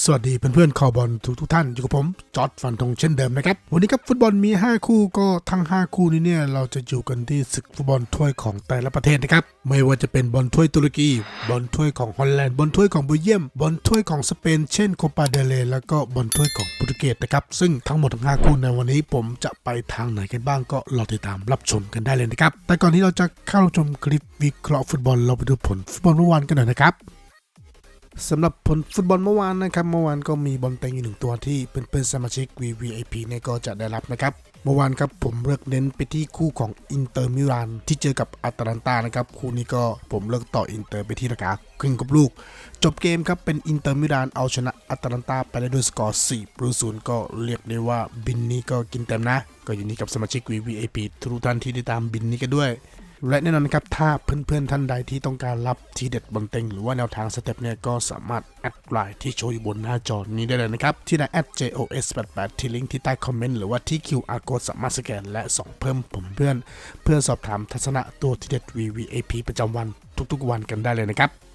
สวัสดีเพื่อนๆคอบอลทุกทุกๆท่านอยู่กับผม จอร์ดฟันธงเช่นเดิมนะครับ วันนี้ครับฟุตบอลมี 5 คู่ก็ทั้ง 5 คู่นี้เนี่ยเราจะอยู่กันที่ศึกฟุตบอลถ้วยของแต่ละประเทศนะครับ ไม่ว่าจะเป็นบอลถ้วยตุรกีบอลถ้วยของฮอลแลนด์บอลถ้วยของเบลเยียมบอลถ้วยของสเปนเช่นโคปาเดเลแล้วก็บอลถ้วยของโปรตุเกสนะครับซึ่งทั้งหมดทั้ง5คู่ในวันนี้ผมจะไปทางไหนกันบ้างก็รอติดตามรับชมกันได้เลยนะครับแต่ก่อนที่เราจะเข้าชมคลิปวิเคราะห์ฟุตบอลเราไปดูผลฟุตบอลเมื่อวานกันหน่อยนะครับ สำหรับผลฟุตบอลเมื่อวานนะครับ เมื่อวานก็มีบอลเต็งอยู่หนึ่งตัวที่เป็นเพื่อนสมาชิก VVIP เนี่ยก็จะได้รับนะครับ เมื่อวานครับผมเลือกเน้นไปที่คู่ของอินเตอร์มิลานที่เจอกับอาตาลันตานะครับ คู่นี้ก็ผมเลือกต่ออินเตอร์ไปที่ราคาครึ่งกับลูก จบเกมครับเป็นอินเตอร์มิลานเอาชนะอาตาลันตาไปได้ด้วยสกอร์4ประตู0ก็เรียกได้ว่าบินนี้ก็กินเต็มนะ ก็อยู่นี้กับสมาชิก VVIP ทุกท่านที่ได้ตามบินนี้กันด้วย และแน่นอนครับถ้าเพื่อนๆท่านใดที่ต้องการรับทีเด็ดบนเต็งหรือว่าแนวทางสเต็ปเนี่ยก็สามารถแอดไลน์ที่โชว์อยู่บนหน้าจอนี้ได้เลยนะครับ ที่ไลน์ @jos88 ที่ลิงก์ที่ใต้คอมเมนต์หรือว่าที่ QR code สามารถสแกนและส่งเพิ่มผมเพื่อน เพื่อสอบถามทัศนะตัวทีเด็ด VVAP ประจำวันทุกๆวันกันได้เลยนะครับ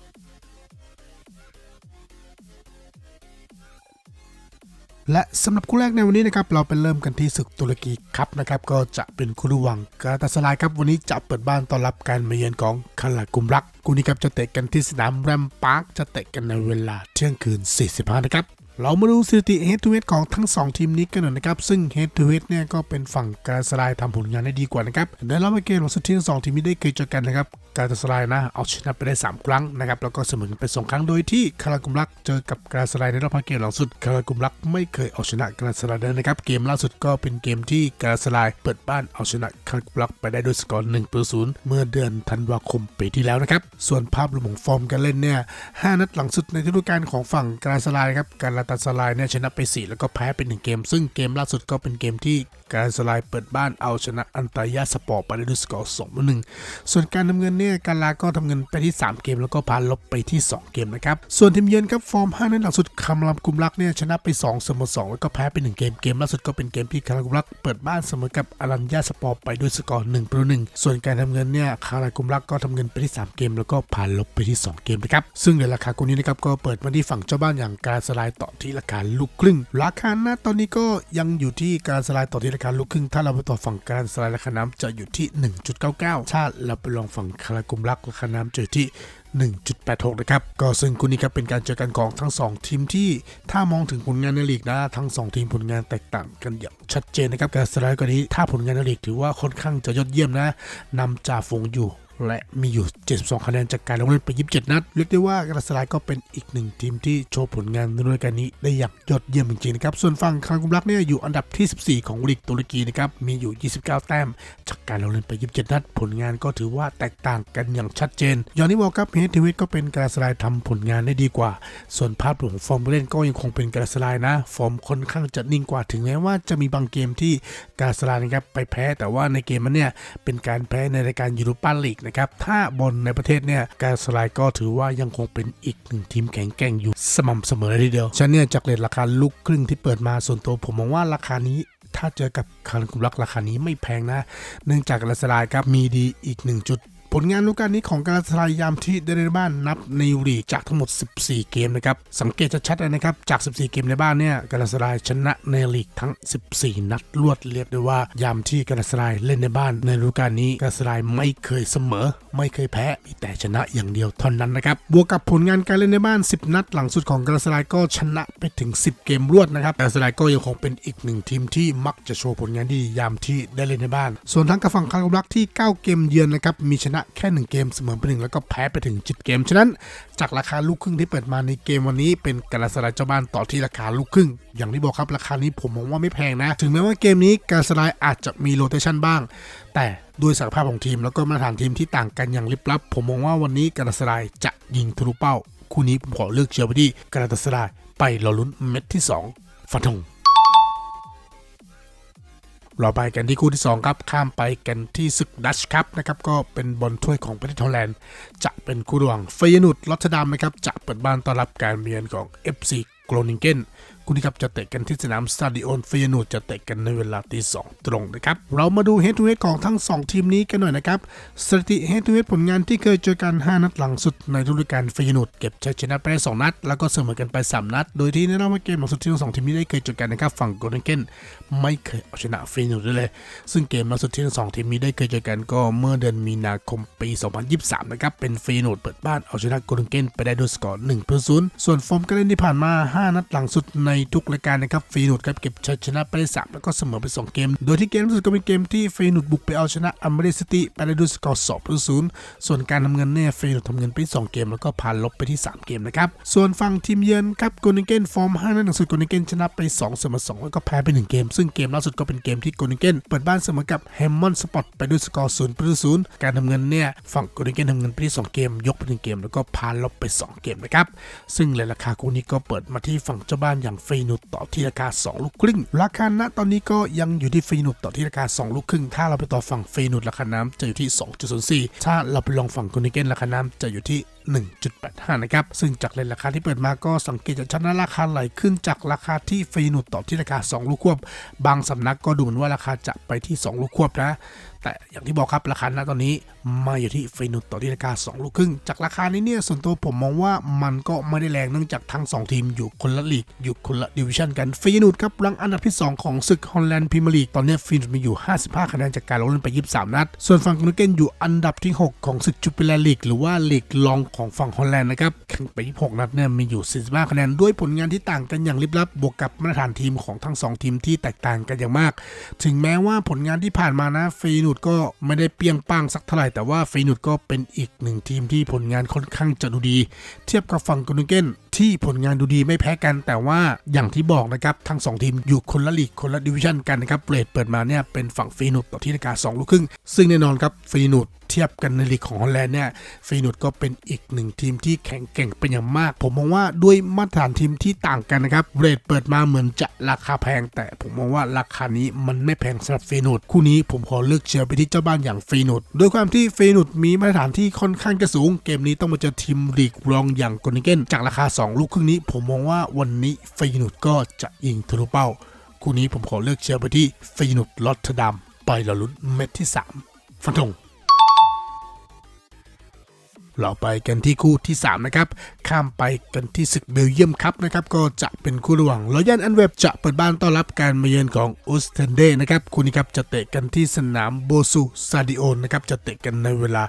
และสำหรับคู่แรกในวันนี้นะครับเราไปเริ่มกันที่ศึกตุรกีครับนะครับก็จะเป็นคู่ระหว่างกาตาสลายครับวันนี้จะเปิดบ้านต้อนรับการมาเยือนของคาลากุมรักคู่นี้ครับจะเตะกันที่สนามแรมปาร์คจะเตะกันในเวลาเที่ยงคืน 45 นะครับ เรามาดูสถิติ head to head ของทั้ง 2 ทีมนี้กันหน่อยนะครับ ซึ่ง head to head เนี่ยก็เป็นฝั่งกาสลายทำผลงานได้ดีกว่านะครับในรอบเกมของสุดที่ทั้งสองทีมนี้ได้เคยเจอกันนะครับกาสลายนะเอาชนะไปได้ 3 ครั้งนะครับแล้วก็เสมอนไปสองครั้งโดยที่คารากุมรักเจอกับกาสลายในรอบเกมหลังสุดคารากุมรักไม่เคยเอาชนะกาสลายเลยนะครับเกมล่าสุดก็เป็นเกมที่กาสลายเปิดบ้านเอาชนะคารากุมรักไปได้ด้วยสกอร์1ประตู0เมื่อเดือนธันวาคมปีที่แล้วนะครับส่วนภาพรวมของฟอร์มการเล่นเนี่ย5นัดหลังสุดในฤดูกาลของฝั่งกาสลายครับการตาสลายเนี่ยชนะไป 4 แล้วก็แพ้ไป1เกม ซึ่งเกมล่าสุดก็เป็นเกมที่การสลายเปิดบ้านเอาชนะอันตายาสปอร์ตไปด้วยสกอร์2ต่อ1ส่วนการทำเงินเนี่ยการลาก็ทำเงินไปที่ 3 เกม แล้วก็พาลบไปที่ 2 เกมนะครับ ส่วนทีมเยือนครับฟอร์ม5นัดหลังสุดคำลำกุมรักเนี่ยชนะไป2เสมอ2แล้วก็แพ้ไป 1 เกม เกมล่าสุดก็เป็นเกมที่คารากุมรักเปิดบ้านเสมอกับอารัญญาสปอร์ตไปด้วยสกอร์1ประตู1ส่วนการทำเงินเนี่ยคารากุมรักก็ทำเงินไปที่ 3 เกม แล้วก็พาลบไปที่ 2 เกมนะครับซึ่งในราคาคู่นี้นะครับก็เปิดมาที่ฝั่งเจ้าบ้านอย่างการสลายต่อที่ราคาลูกครึ่ง ราคาน้าตอนนี้ก็ยังอยู่ที่การสลายต่อที่ราคาลูกครึ่ง ถ้าเราไปต่อฝั่งการสลายราคาน้ำจะอยู่ที่ 1.99ถ้าเราไปลองฝั่งคารากุมรักราคาน้ำจะอยู่ที่1.86 นะครับ ก็ซึ่งคู่นี้ครับเป็นการเจอกันของทั้ง 2 ทีมที่ถ้ามองถึงผลงานในลีกนะ ทั้ง 2 ทีมผลงานแตกต่างกันอย่างชัดเจนนะครับ การสไลด์กว่านี้ถ้าผลงานในลีกถือว่าค่อนข้างจะยอดเยี่ยมนะนำจ่าฝูงอยู่ และมีอยู่ 72 คะแนนจากการลงเล่นไป 27 นัด เรียกได้ว่ากระสลายก็เป็นอีกหนึ่งทีมที่โชว์ผลงานในฤดูกาลนี้ได้อย่างยอดเยี่ยมจริงๆนะครับ ส่วนฝั่งคากุมรักเนี่ยอยู่อันดับที่ 14 ของลีกตุรกีนะครับ มีอยู่ 29 แต้ม จากการลงเล่นไป 27 นัด ผลงานก็ถือว่าแตกต่างกันอย่างชัดเจนย่างที่บอกครับเฮดทีวิตก็เป็นกระสลายทำผลงานได้ดีกว่า ส่วนภาพรวมฟอร์มเล่นก็ยังคงเป็นกระสลายนะ ฟอร์มค่อนข้างจะนิ่งกว่า ถึงแม้ว่าจะมีบางเกมที่กระสลายนะครับไปแพ้ แต่ว่าในเกมมันเนี่ยเป็นการแพ้ในรายการยูโรปาลีกนะครับ ถ้าบอลในประเทศเนี่ยการสลายก็ถือว่ายังคงเป็นอีกหนึ่งทีมแข็งแกร่งอยู่สม่ำเสมอเลยทีเดียวฉันเนี่ยจากเลทราคาลูกครึ่งที่เปิดมาส่วนตัวผมมองว่าราคานี้ถ้าเจอกับคาร์กุมรักราคานี้ไม่แพงนะ เนื่องจากกระสลายครับมีดีอีกหนึ่งจุด ผลงานฤดูกาลนี้ของการสลายยามที่ได้ในบ้านนับในลีกจากทั้งหมด 14 เกมนะครับสังเกตชัดๆเลยนะครับจาก 14 เกมในบ้านเนี่ยการสลายชนะในลีกทั้ง 14 นัดรวดเรียกได้ว่ายามที่การสลายเล่นในบ้านในฤดูกาลนี้การสลายไม่เคยเสมอ ไม่เคยแพ้มีแต่ชนะอย่างเดียวเท่านั้นนะครับบวกกับผลงานการเล่นในบ้าน 10 นัดหลังสุดของการสลายก็ชนะไปถึง 10 เกมรวดนะครับการสลายก็ยังคงเป็นอีกหนึ่งทีมที่มักจะโชว์ผลงานดียามที่ได้เล่นในบ้าน ส่วนทั้งกับฝั่งคาร์ลักที่ 9 เกมเยือนนะครับมีชนะแค่1เกมเสมอไปหนึ่งแล้วก็แพ้ไปถึง7เกม ฉะนั้นจากราคาลูกครึ่งที่เปิดมาในเกมวันนี้เป็นการสลายเจ้าบ้านต่อที่ราคาลูกครึ่ง อย่างที่บอกครับราคานี้ผมมองว่าไม่แพงนะ ถึงแม้ว่าเกมนี้การสลายอาจจะมีโรเตชันบ้าง แต่ด้วยศักยภาพของทีม แล้วก็มาตรฐานทีมที่ต่างกันอย่างลิบลับ ผมมองว่าวันนี้การสลายจะยิงทะลุเป้า คู่นี้ผมขอเลือกเชียร์ไปที่การสลายไปรอลุ้นเม็ดที่สองฟันธง เราไปกันที่คู่ที่ 2 ครับ ข้ามไปกันที่ศึกดัชครับนะครับก็เป็นบอลถ้วยของประเทศฮอลแลนด์ จะเป็นคู่ระหว่างเฟยนูดลอตเทอรดามนะครับจะเปิดบ้านต้อนรับการเมียนของ FC โกลนิงเกน คู่นี้ครับจะเตะกันที่สนามสตาดิโอนฟยานูดจะเตะกันในเวลาตีสองตรงนะครับ เรามาดูเฮดทูเฮดของทั้ง 2 ทีมนี้กันหน่อยนะครับสถิติเฮดทูเฮดผลงานที่เคยเจอกัน 5 นัดหลังสุดในฤดูกาลฟิยานูดเก็บชัยชนะไปได้2นัด แล้วก็เสมอกันไป 3 นัด โดยที่ในรอบเกมหลังสุดที่ทั้งสองทีมนี้ได้เคยเจอกันนะครับฝั่งโกลเด้นเกนไม่เคยเอาชนะฟยานูดได้เลย ซึ่งเกมล่าสุดที่ทั้งสองทีมนี้ได้เคยเจอกันก็เมื่อเดือนมีนาคมปี 2023 นะครับเป็นฟีโนดเปิดบ้านเอาชนะโกลเด้นเกนไปได้ด้วยสกอร์1-0ส่วนฟอร์มการเล่นที่ผ่านมา 5 นัดหลังสุดในทุกรายการนะครับฟีโนดครับเก็บชัยชนะไปได้3แล้วก็เสมอไป2เกม โดยที่เกมล่าสุดก็เป็นเกมที่ฟีโนดบุกไปเอาชนะอัมเบรสติไปได้ด้วยสกอร์2ต่อ0ส่วนการทำเงินเนี่ยฟีโนดทำเงินไปที่2เกมแล้วก็ผ่านลบไปที่ 3 เกมนะครับส่วนฝั่งทีมเยือนครับโกลเด้นเกนฟอร์ม5นัดหลังสุดโกลเด้นเกนชนะไป2เสมอ2แล้วก็แพ้ไป1เกม ซึ่งเกมล่าสุดก็เป็นเกมที่โกลเด้นเกนเปิดบ้านเสมอกับแฮมมอนด์สปอร์ตไปด้วยสกอร์0ประตูศูนย์การทำเงินเนี่ยฝั่งโกลเด้นเกนทำเงินไปที่2เกม ยกไป1เกม แล้วก็พาลบไป 2 เกมนะครับซึ่งเลยราคาคู่นี้ก็เปิดมาที่ฝั่งเจ้าบ้านอย่างฟยนุดต่อที่ราคา 2 ลูกครึ่ง ราคาณตอนนี้ก็ยังอยู่ที่ฟยนุดต่อที่ราคา 2 ลูกครึ่ง ถ้าเราไปต่อฝั่งฟยนุดราคาน้ำจะอยู่ที่ 2.04 ถ้าเราไปลองฝั่งโกลเด้นเกนราคาน้ำจะอยู่ที่1.85 นะครับ ซึ่งจากเลนราคาที่เปิดมาก็สังเกตจากชั้นราคาไหลขึ้นจากราคาที่ฟีนุดต่อที่ราคา 2 ลูกควบ บางสำนักก็ดูเหมือนว่าราคาจะไปที่ 2 ลูกควบนะ แต่อย่างที่บอกครับราคาณตอนนี้มาอยู่ที่ฟีนุดต่อที่ราคา 2 ลูกครึ่ง จากราคานี้เนี่ยส่วนตัวผมมองว่ามันก็ไม่ได้แรงเนื่องจากทั้ง 2 ทีมอยู่คนละลีก อยู่คนละดิวิชั่นกันฟีนุดครับรังอันดับที่ 2 ของศึกฮอลแลนด์พรีเมียร์ลีกตอนนี้ฟีนุดมีอยู่ 55 คะแนนจากการลงเล่นไป 23 นัด ส่วนฝั่งกนูเกนอยู่อันดับที่ 6 ของศึกจูปิเลร์ลีกหรือว่าลีกรองของฝั่งฮอลแลนด์นะครับแข่งไป26นัดเนี่ยมีอยู่ 45 คะแนนด้วยผลงานที่ต่างกันอย่างลิบลับบวกกับมาตรฐานทีมของทั้ง 2 ทีมที่แตกต่างกันอย่างมาก ถึงแม้ว่าผลงานที่ผ่านมานะฟีนุดก็ไม่ได้เปรียงป้างสักเท่าไหร่ แต่ว่าฟีนุดก็เป็นอีกหนึ่งทีมที่ผลงานค่อนข้างจะดูดี เทียบกับฝั่งกนูเกน ที่ผลงานดูดีไม่แพ้กัน แต่ว่าอย่างที่บอกนะครับทั้ง2ทีมอยู่คนละลีกคนละดิวิชั่นกันนะครับเบรทเปิดมาเนี่ยเป็นฝั่งฟีนุดต่อที่ราคา2ลูกครึ่ง ซึ่งแน่นอนครับฟีนุดเทียบกันในลีกของฮอลแลนด์เนี่ยฟีนุดก็เป็นอีกหนึ่งทีมที่แข็งแกร่งเป็นอย่างมาก ผมมองว่าด้วยมาตรฐานทีมที่ต่างกันนะครับเรทเปิดมาเหมือนจะราคาแพง แต่ผมมองว่าราคานี้มันไม่แพงสำหรับฟีนุดคู่นี้ผมขอเลือกเชียร์ไปที่เจ้าบ้านอย่างฟีนุดโดยความที่ฟีนุดมีมาตรฐานที่ค่อนข้างจะสูง เกมนี้ต้องมาเจอทีมลีกรองอย่างโกลเด้นเกนจากราคา2 ลูกครึ่งนี้ ผมมองว่าวันนี้ฟีนุดก็จะยิงทะลุเป้า คู่นี้ผมขอเลือกเชียร์ไปที่ฟีนุดลอตเทดัมไปละลุ้นเม็ดที่สามฟันธงเราไปกันที่คู่ที่ 3 นะครับ ข้ามไปกันที่ศึกเบลเยียมครับนะครับ ก็จะเป็นคู่ระหว่างรอยันอันเวบจะเปิดบ้านต้อนรับการมาเยือนของอุสเทนเดนะครับ คู่นี้ครับจะเตะกันที่สนามโบซูซาดิโอนนะครับ จะเตะกันในเวลา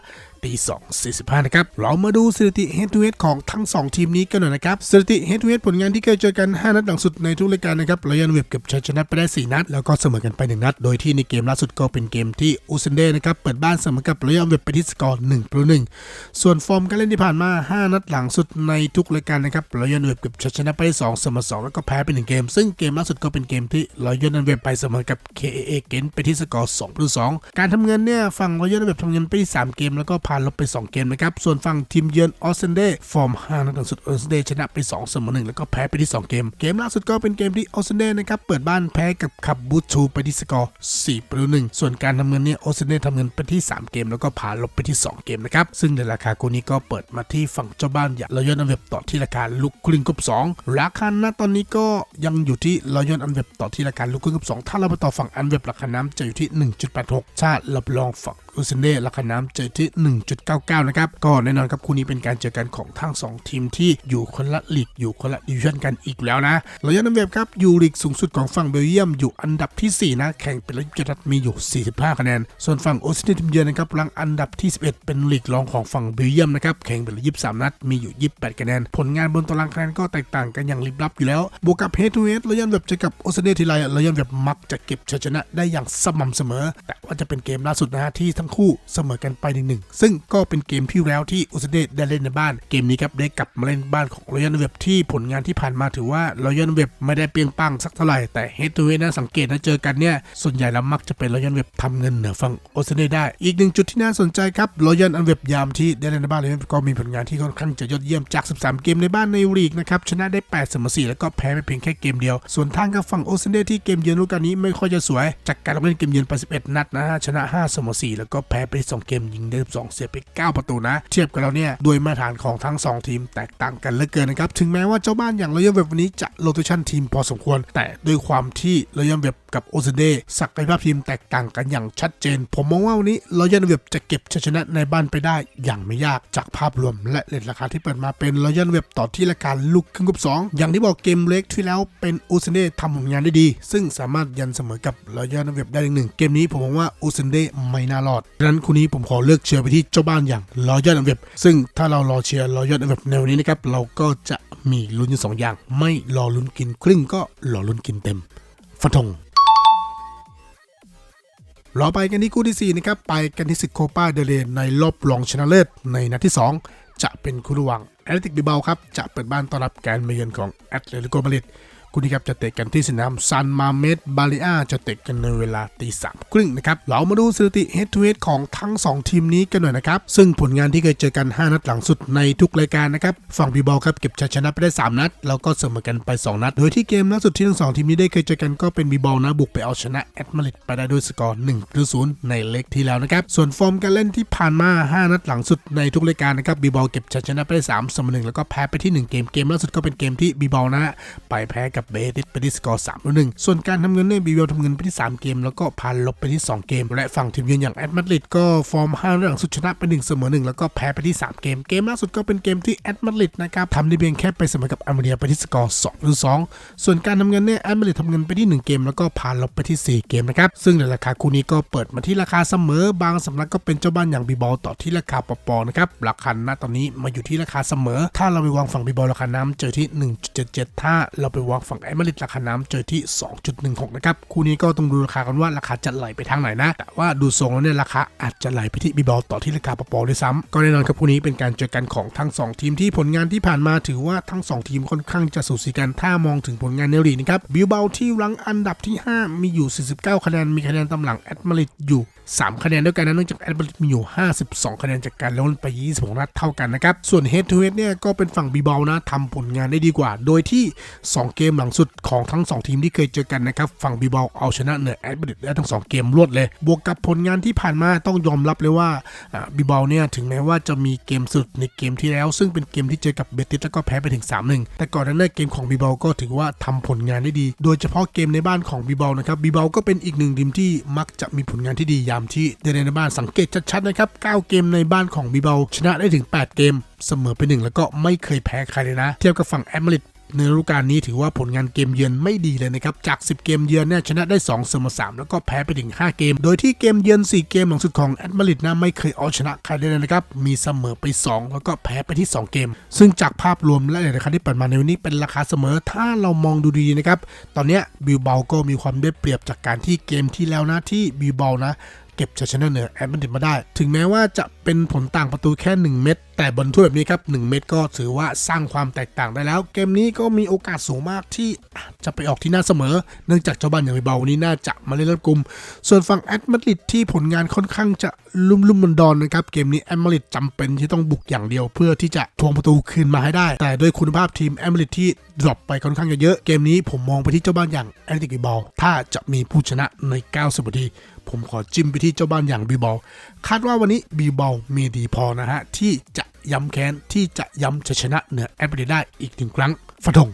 ตี2 45นะครับ เรามาดูสถิติ head to head ของทั้ง 2 ทีมนี้กันหน่อยนะครับ สถิติ head to head ผลงานที่เคยเจอกัน 5 นัดหลังสุดในทุกรายการนะครับรอยันเว็บเก็บชัยชนะไปได้ 4 นัด แล้วก็เสมอกันไป 1 นัด โดยที่ในเกมล่าสุดก็เป็นเกมที่อุเทนเดนะครับ เปิดบ้านเสมอกับรอยันเว็บไปที่สกอร์1ประตู1ส่วนฟอร์มการเล่นที่ผ่านมา 5 นัดหลังสุดในทุกรายการนะครับรอยันเว็บเก็บชัยชนะไปได้2เสมอ2แล้วก็แพ้ไป1เกม ซึ่งเกมล่าสุดก็เป็นเกมที่รอยันเว็บไปเสมอกับ KAA เกนไปที่สกอร์2ประตู2การทำเงินเนี่ยฝั่งรอยันเวบทำเงินไปที่3เกมแล้วก็ผ่านลบไป 2 เกมนะครับ ส่วนฝั่งทีมเยือนออสเซนเดฟอร์ม5นัดหลังสุดออสเซนเดชนะไป2เสมอ1แล้วก็แพ้ไปที่ 2 เกม เกมล่าสุดก็เป็นเกมที่ออสเซนเดนะครับเปิดบ้านแพ้กับขับบูทูไปที่สกอร์4ประตู1ส่วนการทำเงินเนี่ยออสเซนเดทำเงินไปที่ 3 เกม แล้วก็ผ่านลบไปที่ 2 เกมนะครับซึ่งในราคาคู่นี้ก็เปิดมาที่ฝั่งเจ้าบ้านอย่างรอยัลอันเว็บต่อที่ราคาลูกครึ่งกบ2ราคาณตอนนี้ก็ยังอยู่ที่รอยัลอันเว็บต่อที่ราคาลูกครึ่งกบ2ถ้าเราไปต่อฝั่งอันเว็บราคาน้ำจะอยู่ที่ 1.86ถ้าเราลองฝั่งอุซเนเดราคาน้ำเจอที่1.99 นะครับ ก็แน่นอนครับคู่นี้เป็นการเจอกันของทั้ง 2 ทีมที่อยู่คนละลีกอยู่คนละดิวิชั่นกันอีกแล้วนะรอยัลนัมเวฟครับอยู่ลีกสูงสุดของฝั่งเบลเยียมอยู่อันดับทีสี่4 นะ แข่งเป็นระยะนัดมีอยู่ 45 คะแนน ส่วนฝั่งโอซิเนทีมเยือนนะครับรังอันดับที่ 11 เป็นลีกรองของฝั่งเบลเยียมนะครับแข่งเป็นระยะ23นัดมีอยู่ 28 คะแนน ผลงานบนตารางคะแนนก็แตกต่างกันอย่างลิบลับอยู่แล้วบวกกับเฮดทูเฮดรอยัลเวฟเจอกับโอซิเนทีไรรอยัลเวฟมักจะเก็บชัยชนะได้อย่างสม่ำเสมอ แต่ว่าจะเป็นเกมล่าสุดนะฮะที่ทั้งคู่เสมอกันไปหนึ่งหนึ่งซึ่งก็เป็นเกมที่แล้วที่อุซเดได้เล่นในบ้าน เกมนี้ครับได้กลับมาเล่นบ้านของรอยัลเว็บที่ผลงานที่ผ่านมาถือว่ารอยัลเว็บไม่ได้เปียงปังสักเท่าไหร่แต่เฮดทูเฮดนะสังเกตนะเจอกันเนี่ยส่วนใหญ่แล้วมักจะเป็นรอยัลเว็บทำเงินเหนือฝั่งอุซเดได้ อีกหนึ่งจุดที่น่าสนใจครับรอยัลอันเว็บยามที่ได้เล่นในบ้านเลยก็มีผลงานที่ค่อนข้างจะยอดเยี่ยมจาก 13 เกมในบ้านในลีกนะครับชนะได้8เสมอ4แล้วก็แพ้ไปเพียงแค่เกมเดียว ส่วนทางกับฝั่งโอเซนเดที่เกมเยือนฤดูกาลนี้ไม่ค่อยจะสวย จากการลงเล่นเกมเยือนไป11 นัดนะฮะชนะ5เสมอ4แล้วก็แพ้ไป 2 เกมยิงได้12สียไป 9 ประตูนะ เทียบกันแล้วเนี่ยด้วยมาตรฐานของทั้ง 2 ทีมแตกต่างกันเหลือเกินนะครับ ถึงแม้ว่าเจ้าบ้านอย่างรอยัลเว็บวันนี้จะโรเตชันทีมพอสมควร แต่ด้วยความที่รอยัลเว็บกับโอซเดศักยภาพทีมแตกต่างกันอย่างชัดเจน ผมมองว่าวันนี้รอยัลเว็บจะเก็บชัยชนะในบ้านไปได้อย่างไม่ยากจากภาพรวม และเลทราคาที่เปิดมาเป็นรอยัลเว็บต่อที่ราคาลูกครึ่งกับสองอย่างที่บอกเกมเล็กที่แล้วเป็นโอซเดทำผลงานได้ดี ซึ่งสามารถยันเสมอกับรอยัลเว็บได้อีกหนึ่งเกมนี้ผมมองว่าโอซเดไม่น่ารอดดังนั้นคู่นี้ผมขอเลือกเชียร์ไปที่เจ้าบ้านอย่างรอยัลเว็บ ซึ่งถ้าเรารอเชียร์รอยัลเว็บในวันนี้นะครับเราก็จะมีลุ้นอยู่สองอย่าง ไม่รอลุ้นกินครึ่งก็รอลุ้นกินเต็มฟันธงเราไปกันที่คู่ที่ 4 นะครับ ไปกันที่ศึกโคปาเดเรในรอบรองชนะเลิศในนัดที่ 2 จะเป็นคู่ระหว่างแอตเลติกบิเบาครับ จะเปิดบ้านต้อนรับการมาเยือนของแอตเลติโกมาดริด คู่นี้ครับจะเตะกันที่สนามซันมาเมดบาลิอาจะเตะกันในเวลาตีสามครึ่งนะครับเรามาดูสถิติ head to head ของทั้ง 2 ทีมนี้กันหน่อยนะครับซึ่งผลงานที่เคยเจอกัน 5 นัดหลังสุดในทุกรายการนะครับฝั่งบีบอลครับเก็บชัยชนะไปได้ 3 นัด แล้วก็เสมอกันไป 2 นัด โดยที่เกมล่าสุดที่ทั้งสองทีมนี้ได้เคยเจอกันก็เป็นบีบอลนะบุกไปเอาชนะแอตมาริดไปได้ด้วยสกอร์1ประตู0ในเล็กที่แล้วนะครับส่วนฟอร์มการเล่นที่ผ่านมา 5 นัดหลังสุดในทุกรายการนะครับบีบอลเก็บชัยชนะไปได้3เสมอ1แล้วก็แพ้ไปที่ 1 เกมเกมล่าสุดก็เป็นเกมที่บีบอลนะไปแพ้กับเบติสไปที่สกอร์3ต่อ1ส่วนการทำเงินเนี่ยบีบอลทำเงินไปที่ 3 เกม แล้วก็พาลบไปที่ 2 เกม และฝั่งทีมเยือนอย่างแอตมาดริดก็ฟอร์ม5นัดหลังสุดชนะไป1เสมอ1 แล้วก็แพ้ไปที่ 3 เกม เกมล่าสุดก็เป็นเกมที่แอตมาดริดนะครับทำได้เพียงแค่ไปเสมอกับอาร์เมเนียไปที่สกอร์2หรือ2ส่วนการทำเงินเนี่ยแอตมาดริดทำเงินไปที่ 1 เกม แล้วก็พาลบไปที่ 4 เกมนะครับซึ่งในราคาคู่นี้ก็เปิดมาที่ราคาเสมอบางสำนักก็เป็นเจ้าบ้านอย่างบีบอลต่อที่ราคาปปอนะครับราคาณตอนนี้มาอยู่ที่ราคาเสมอ ถ้าเราไปวางฝั่งบีบอลราคาน้ำเจอที่ 1.77 ถ้าเราไปวางฝั่งแอมาริดราคาน้ำเจอที่ 2.16 นะครับ คู่นี้ก็ต้องดูราคากันว่าราคาจะไหลไปทางไหนนะ แต่ว่าดูทรงแล้วเนี่ยราคาอาจจะไหลไปที่บีบอลต่อที่ราคาปอปอด้วยซ้ำก็แน่นอนครับคู่นี้เป็นการเจอกันของทั้ง 2 ทีมที่ผลงานที่ผ่านมาถือว่าทั้ง 2 ทีมค่อนข้างจะสูสีกันถ้ามองถึงผลงานในลีกนะครับบิลเบาที่รั้งอันดับที่ 5 มีอยู่ 49 คะแนนมีคะแนนตำหลังแอตมาริดอยู่ 3 คะแนนด้วยกันนะเนื่องจากแอตมาริดมีอยู่ 52 คะแนนจากการเล่นไป 26 นัดเท่ากันนะครับส่วน Head to Head เนี่ยก็เป็นฝั่งบีบอลนะทำผลงานได้ดีกว่า โดยที่ 2 เกมหลังสุดของทั้ง 2 ทีมที่เคยเจอกันนะครับฝั่งบีบอลเอาชนะเหนือแอตมาดริดได้ทั้ง 2 เกมรวดเลย บวกกับผลงานที่ผ่านมาต้องยอมรับเลยว่าบีบอลเนี่ยถึงแม้ว่าจะมีเกมสุดในเกมที่แล้ว ซึ่งเป็นเกมที่เจอกับเบติสแล้วก็แพ้ไปถึง3-1แต่ก่อนหน้านั้นเกมของบีบอลก็ถือว่าทำผลงานได้ดี โดยเฉพาะเกมในบ้านของบีบอลนะครับบีบอลก็เป็นอีกหนึ่งทีมที่มักจะมีผลงานที่ดียามที่ได้ในบ้านสังเกตชัดๆนะครับ9เกมในบ้านของบีบอลชนะได้ถึง 8 เกมเสมอไปหนึ่งแล้วก็ไม่เคยแพ้ใครเลยนะ เทียบกับฝั่งแอมริด ในฤดูกาลนี้ถือว่าผลงานเกมเยือนไม่ดีเลยนะครับ จาก 10 เกมเยือนเนี่ยชนะได้2เสมอ3แล้วก็แพ้ไปถึง 5 เกม โดยที่เกมเยือน 4 เกมหลังสุดของแอตมาริดนะไม่เคยเอาชนะใครได้เลยนะครับ มีเสมอไป 2 แล้วก็แพ้ไปที่ 2 เกม ซึ่งจากภาพรวมและในราคาที่เปิดมาในวันนี้เป็นราคาเสมอ ถ้าเรามองดูดีนะครับ ตอนนี้บิลเบาก็มีความได้เปรียบจากการที่เกมที่แล้วนะที่บิลเบานะ เก็บชัยชนะเหนือแอตมาดริดมาได้ ถึงแม้ว่าจะเป็นผลต่างประตูแค่ 1 เม็ดแต่บนถ้วยแบบนี้ครับ 1 เม็ดก็ถือว่าสร้างความแตกต่างได้แล้ว เกมนี้ก็มีโอกาสสูงมากที่จะไปออกที่หน้าเสมอ เนื่องจากเจ้าบ้านอย่างเบาวันนี้น่าจะมาเล่นรอบกลุ่ม ส่วนฝั่งแอตมาดริดที่ผลงานค่อนข้างจะลุ่มลุ่มดอนๆนะครับเกมนี้แอตมาดริดจำเป็นที่ต้องบุกอย่างเดียว เพื่อที่จะทวงประตูคืนมาให้ได้ แต่ด้วยคุณภาพทีมแอตมาดริดที่ดรอปไปค่อนข้างจะเยอะเกมนี้ผมมองไปที่เจ้าบ้านอย่างแอตเลติกบิลบาถ้าจะมีผู้ชนะใน 90นาที ผมขอจิ้มไปที่เจ้าบ้านอย่างบีบอลคาดว่าวันนี้บีบอลมีดีพอนะฮะ ที่จะย้ำแค้น ที่จะย้ำชัยชนะเหนือแอปเปิลได้อีกหนึ่งครั้งฟันธง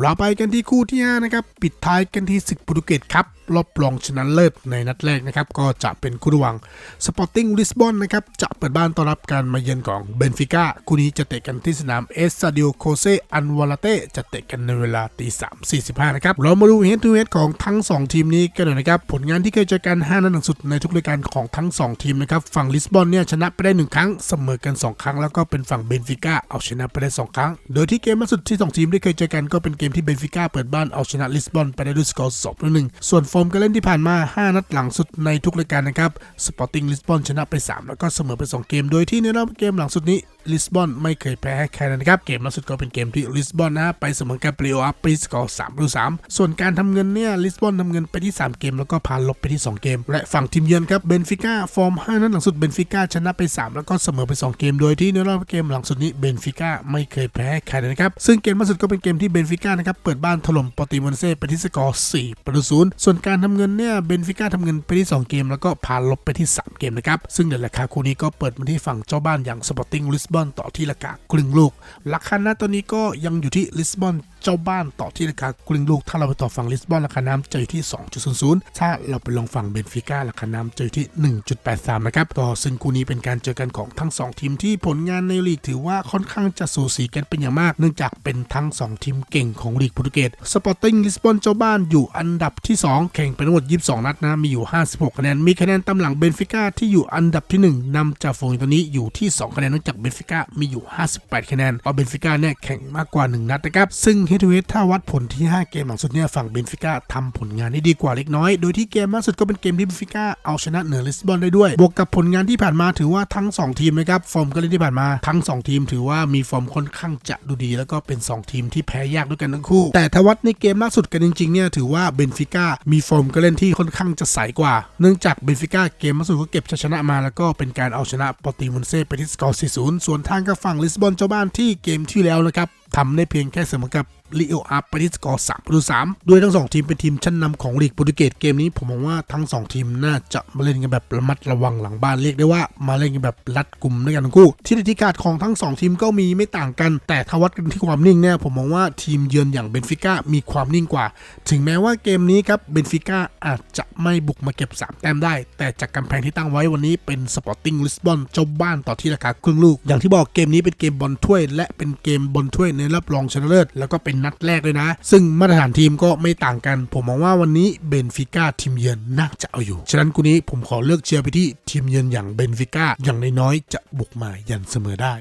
เราไปกันที่คู่ที่ 5 นะครับ ปิดท้ายกันที่ศึกโปรตุเกสครับ รอบรองชนะเลิศในนัดแรกนะครับ ก็จะเป็นคู่ระหว่างสปอร์ติ้งลิสบอนนะครับ จะเปิดบ้านต้อนรับการมาเยือนของเบนฟิก้าคู่นี้จะเตะกันที่สนามเอสซาดิโอโคเซอันวาลาเต้จะเตะกันในเวลาตีสามสี่สิบห้านะครับ เรามาดูเฮดทูเฮดของทั้ง 2 ทีมนี้กันหน่อยนะครับ ผลงานที่เคยเจอกัน 5 นัดหลังสุดในทุกรายการของทั้ง 2 ทีมนะครับ ฝั่งลิสบอนเนี่ยชนะไปได้ 1 ครั้ง เสมอกัน 2 ครั้ง แล้วก็เป็นฝั่งเบนฟิก้าเอาชนะไปได้ 2 ครั้ง โดยที่เกมล่าสุดที่ 2 ทีมได้เคยเจอกันก็เป็นเกมที่เบนฟิก้าเปิดบ้านเอาชนะลิสบอนไปได้ด้วยสกอร์2ต่อ1ส่วนฟอร์มการเล่นที่ผ่านมา 5 นัดหลังสุดในทุกรายการนะครับสปอร์ติ้งลิสบอนชนะไป 3 แล้วก็เสมอไป 2 เกม โดยที่ในรอบเกมหลังสุดนี้ลิสบอนไม่เคยแพ้ให้ใครนะครับ เกมล่าสุดก็เป็นเกมที่ลิสบอนนะไปเสมอกับเปรียวอัพไปสกอร์3ต่อ3ส่วนการทำเงินเนี่ยลิสบอนทำเงินไปที่ 3 เกม แล้วก็พาลบไปที่ 2 เกม และฝั่งทีมเยือนครับเบนฟิก้าฟอร์ม5นั้นหลังสุดเบนฟิก้าชนะไป 3 แล้วก็เสมอไป 2 เกม โดยที่ในรอบเกมหลังสุดนี้เบนฟิก้าไม่เคยแพ้ใครนะครับซึ่งเกมล่าสุดก็เป็นเกมที่เบนฟิก้านะครับเปิดบ้านถล่มปอติมอนเซ่ไปที่สกอร์4ประตูศูนย์ส่วนการทำเงินเนี่ยเบนฟิก้าทำเงินไปที่ 2 เกม แล้วก็พาลบไปที่ 3 เกมนะครับซึ่งในราคาคู่นี้ก็เปิดมาที่ฝั่งเจ้าบ้านอย่างสปอร์ติ้งลิสบอนต่อที่ราคาครึ่งลูก ราคาณตอนนี้ก็ยังอยู่ที่ลิสบอนเจ้าบ้านต่อที่ราคาครึ่งลูก ถ้าเราไปต่อฝั่งลิสบอนราคาน้ำจะอยู่ที่ 2.00 ถ้าเราไปลงฝั่งเบนฟิก้าราคาน้ำจะอยู่ที่ 1.83 นะครับก็ซึ่งคู่นี้เป็นการเจอกันของทั้ง 2 ทีมที่ผลงานในลีกถือว่าค่อนข้างจะสูสีกันเป็นอย่างมาก เนื่องจากเป็นทั้ง 2 ทีมเก่งของลีกโปรตุเกสสปอร์ติ้งลิสบอนเจ้าบ้านอยู่อันดับที่ 2 แข่งไปทั้งหมด 22 นัดนะมีอยู่ 56 คะแนนมีคะแนนตามหลังเบนฟิก้าที่อยู่อันดับที่ 1นำจากฝูงตัวนี้อยู่ที่ 2 คะแนนเนื่องจากเบนฟิก้ามีอยู่ 58 คะแนนเพราะเบนฟิก้าเนี่ยแข่งมากกว่า 1 นัดนะครับซึ่งเฮดทูเฮดถ้าวัดผลที่ 5 เกมหลังสุดเนี่ยฝั่งเบนฟิก้าทำผลงานได้ดีกว่าเล็กน้อย โดยที่เกมล่าสุดก็เป็นเกมที่เบนฟิก้าเอาชนะเหนือลิสบอนได้ด้วย บวกกับผลงานที่ผ่านมาถือว่าทั้ง 2 ทีมนะครับฟอร์มการเล่นที่ผ่านมาทั้ง 2 ทีมถือว่ามีฟอร์มค่อนข้างจะดูดี แล้วก็เป็น 2 ทีมที่แพ้ยากด้วยกันทั้งคู่ แต่ถ้าวัดในเกมล่าสุดกันจริงๆเนี่ยถือว่าเบนฟิก้ามีฟอร์มการเล่นที่ค่อนข้างจะใสกว่า เนื่องจากเบนฟิก้าเกมล่าสุดก็เก็บชัยชนะมา แล้วก็เป็นการเอาชนะปอติมอนเซ่ไปที่สกอร์ 4-0 ส่วนทางกับฝั่งลิสบอนเจ้าบ้านที่เกมที่แล้วนะครับทำได้เพียงแค่เสมอกับ ลีโออัพไปที่สกอร์3ประตู3ด้วยทั้ง2ทีมเป็นทีมชั้นนำของลีกโปรตุเกสเกมนี้ผมมองว่าทั้ง2ทีมน่าจะมาเล่นกันแบบระมัดระวังหลังบ้านเรียกได้ว่ามาเล่นกันแบบรัดกลุ่มด้วยกันทั้งคู่ ที่ในที่ขาดของทั้ง2ทีมก็มีไม่ต่างกัน แต่ถ้าวัดกันที่ความนิ่งเนี่ยผมมองว่าทีมเยือนอย่างเบนฟิก้ามีความนิ่งกว่า ถึงแม้ว่าเกมนี้ครับเบนฟิก้าอาจจะไม่บุกมาเก็บ3แต้มได้ แต่จากกำแพงที่ตั้งไว้วันนี้เป็นสปอร์ติ้งลิสบอนเจ้าบ้านต่อที่ราคาครึ่งลูก อย่างที่บอกเกมนี้เป็นเกมบอลถ้วย และเป็นเกมบอลถ้วยในรอบรองชนะเลิศแล้วก็เป็นนัดแรกเลยนะ ซึ่งมาตรฐานทีมก็ไม่ต่างกัน ผมมองว่าวันนี้เบนฟิก้าทีมเยือนน่าจะเอาอยู่ ฉะนั้นกูนี้ผมขอเลือกเชียร์ไปที่ทีมเยือนอย่างเบนฟิก้าอย่างน้อยๆจะบุกมายันเสมอได้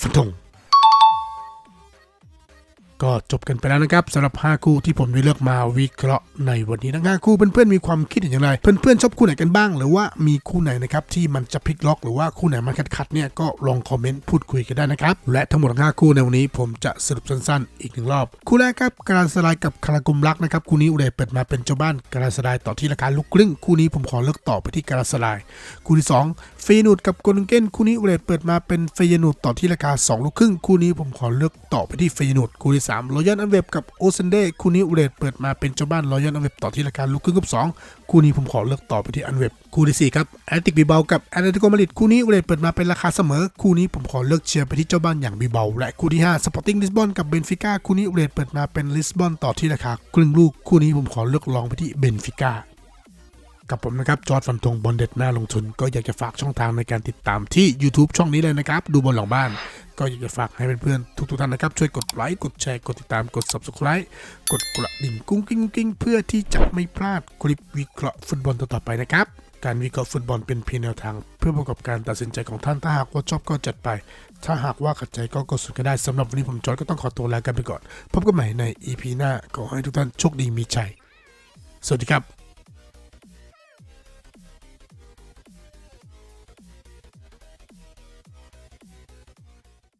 ฟันธง ก็จบกันไปแล้วนะครับสำหรับ 5 คู่ที่ผมได้เลือกมาวิเคราะห์ในวันนี้ทั้ง5คู่เพื่อนๆมีความคิดเห็นอย่างไรเพื่อนๆชอบคู่ไหนกันบ้าง หรือว่ามีคู่ไหนนะครับที่มันจะพลิกล็อก หรือว่าคู่ไหนมันขัดๆเนี่ยก็ลองคอมเมนต์พูดคุยกันได้นะครับและทั้งหมดทั้ง5คู่ในวันนี้ผมจะสรุปสั้นๆ อีกหนึ่งรอบ คู่แรกครับการสลายกับคารากุมรักนะครับคู่นี้อุเดเปิดมาเป็นเจ้าบ้านการสลายต่อที่ราคาลูกครึ่งคู่นี้ผมขอเลือกต่อไปที่การสลาย คู่ที่ 2 ฟยนูดกับโกลเกนคู่นี้อุเดเปิดมาเป็นเฟยนูดต่อที่ราคา 2 ลูกครึ่ง คู่นี้ผมขอเลือกต่อไปที่เฟยนูดคู่ที่3รอยัลอันเวบกับโอเซนเดคู่นี้อุเดเปิดมาเป็นเจ้าบ้านรอยัลอันเวบต่อที่ราคาลูกครึ่งกับ 2 คู่นี้ผมขอเลือกต่อไปที่อันเวบคู่ที่สี่ครับแอตติกบีเบากับแอตติโกมาริดคู่นี้อุเดเปิดมาเป็นราคาเสมอ คู่นี้ผมขอเลือกเชียร์ไปที่เจ้าบ้านอย่างบีเบาและคู่ที่5สปอร์ติ้งลิสบอนกับเบนฟิก้าคู่นี้อุเดเปิดมาเป็นลิสบอนต่อที่ราคาครึ่งลูกคู่นี้ผมขอเลือกลองไปที่เบนฟิก้า กับผมนะครับจอร์ดฟันธงบอลเด็ดหน้าลงทุน ก็อยากจะฝากช่องทางในการติดตามที่ YouTube ช่องนี้เลยนะครับ ดูบอลหลังบ้าน ก็อยากจะฝากให้เพื่อนๆทุกๆท่านนะครับ ช่วยกดไลค์กดแชร์กดติดตามกด Subscribe กดกระดิ่งกุ้งกิ้งกิ้งเพื่อที่จะไม่พลาดคลิปวิเคราะห์ฟุตบอลต่อๆไปนะครับการวิเคราะห์ฟุตบอลเป็นเพียงแนวทาง เพื่อประกอบการตัดสินใจของท่านถ้าหากว่าชอบก็จัดไป ถ้าหากว่าขัดใจก็กดสุดก็ได้สำหรับวันนี้ผมจอร์ดก็ต้องขอตัวลากันไปก่อน พบกันใหม่ใน EP หน้าขอให้ทุกท่านโชคดีมีชัยสวัสดีครับ